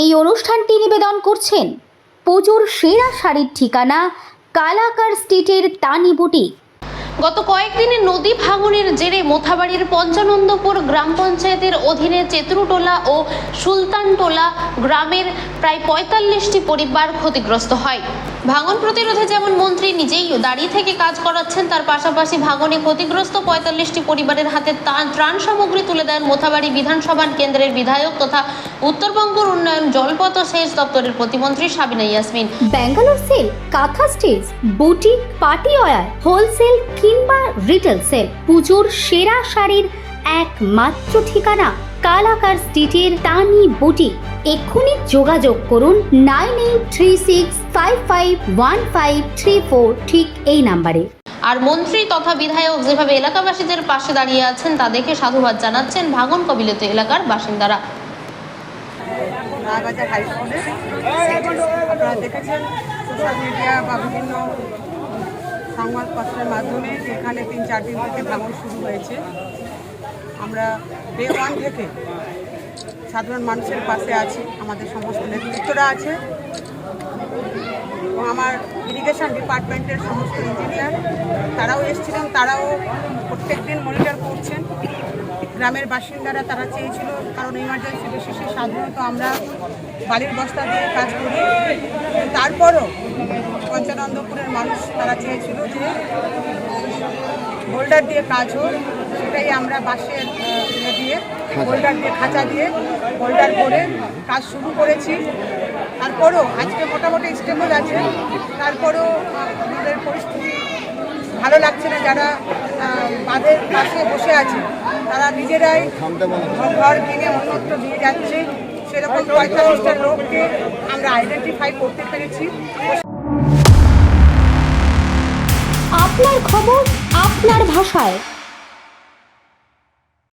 এই অনুষ্ঠানটি নিবেদন করছেন পুজোর সেরা শাড়ির ঠিকানা কালাকার স্ট্রিটের তানি বুটিক। গত কয়েকদিনে নদী ভাঙনের জেরে মোথাবাড়ির পঞ্চানন্দপুর গ্রাম পঞ্চায়েতের অধীনে চেতরুটোলা ও সুলতানটোলা গ্রামের প্রায় পঁয়তাল্লিশটি পরিবার ক্ষতিগ্রস্ত হয়। ভাঙন প্রতিরোধে যেমন মন্ত্রী নিজেই দাঁড়িয়ে থেকে কাজ করাচ্ছেন, তার পাশাপাশি ভাঙনে ক্ষতিগ্রস্ত পঁয়তাল্লিশটি পরিবারের হাতে ত্রাণ সামগ্রী তুলে দেন মোথাবাড়ি বিধানসভা কেন্দ্রের বিধায়ক তথা উত্তরবঙ্গের উন্নয়ন জলপথ সেচ দপ্তরের প্রতিমন্ত্রী Sabina Yasmin. Bangalore sale, Kantha stage boutique party wear wholesale কিংবা রিটেল সেল, পুজোর সেরা শাড়ির একমাত্র ঠিকানা কালাকার স্ট্রিটের তানি বুটিক। এক্ষুনি যোগাযোগ করুন nine eight three six five five one five three four ঠিক এই নাম্বারে। আর মন্ত্রী তথা বিধায়ক যেভাবে এলাকাবাসীদের পাশে দাঁড়িয়ে আছেন তা দেখে সাধুবাদ জানাচ্ছেন ভাঙন কবিলিত এলাকার বাসিন্দারা। রায়বাজার হাই স্কুলে আপনারা দেখেছেন সোশ্যাল মিডিয়া বা বিভিন্ন সংবাদপত্রের মাধ্যমে এখানে তিন চার দিন থেকে ভাঙন শুরু হয়েছে। আমরা ডে ওয়ান থেকে সাধারণ মানুষের পাশে আছি, আমাদের সমস্ত নেতৃত্বরা আছে। এবং আমার ইরিগেশন ডিপার্টমেন্টের সমস্ত ইঞ্জিনিয়ার তারাও এসেছিলেন তারাও প্রত্যেক দিন মনিটর করছেন। গ্রামের বাসিন্দারা তারা চেয়েছিল, কারণ ইমার্জেন্সি বেসিসে সাধারণত আমরা বাড়ির বস্তা দিয়ে কাজ করি। তারপরও পঞ্চানন্দপুরের মানুষ তারা চেয়েছিল যে হোল্ডার দিয়ে কাজ হোক, সেটাই আমরা ইয়ে দিয়ে হোল্ডার দিয়ে খাঁচা দিয়ে হোল্ডার করে কাজ শুরু করেছি। তারপরও আজকে মোটামুটি স্টেবল আছে। তারপরেও আমাদের পরিস্থিতি ভালো লাগছে না। যারা বাঁধের পাশে বসে আছে তারা নিজেরাই ঘর ভেঙে অন্যত্র দিয়ে যাচ্ছে। সেরকম পঁয়তাল্লিশটা লোককে আমরা আইডেন্টিফাই করতে পেরেছি। আপনার খবর আপনার ভাষায়।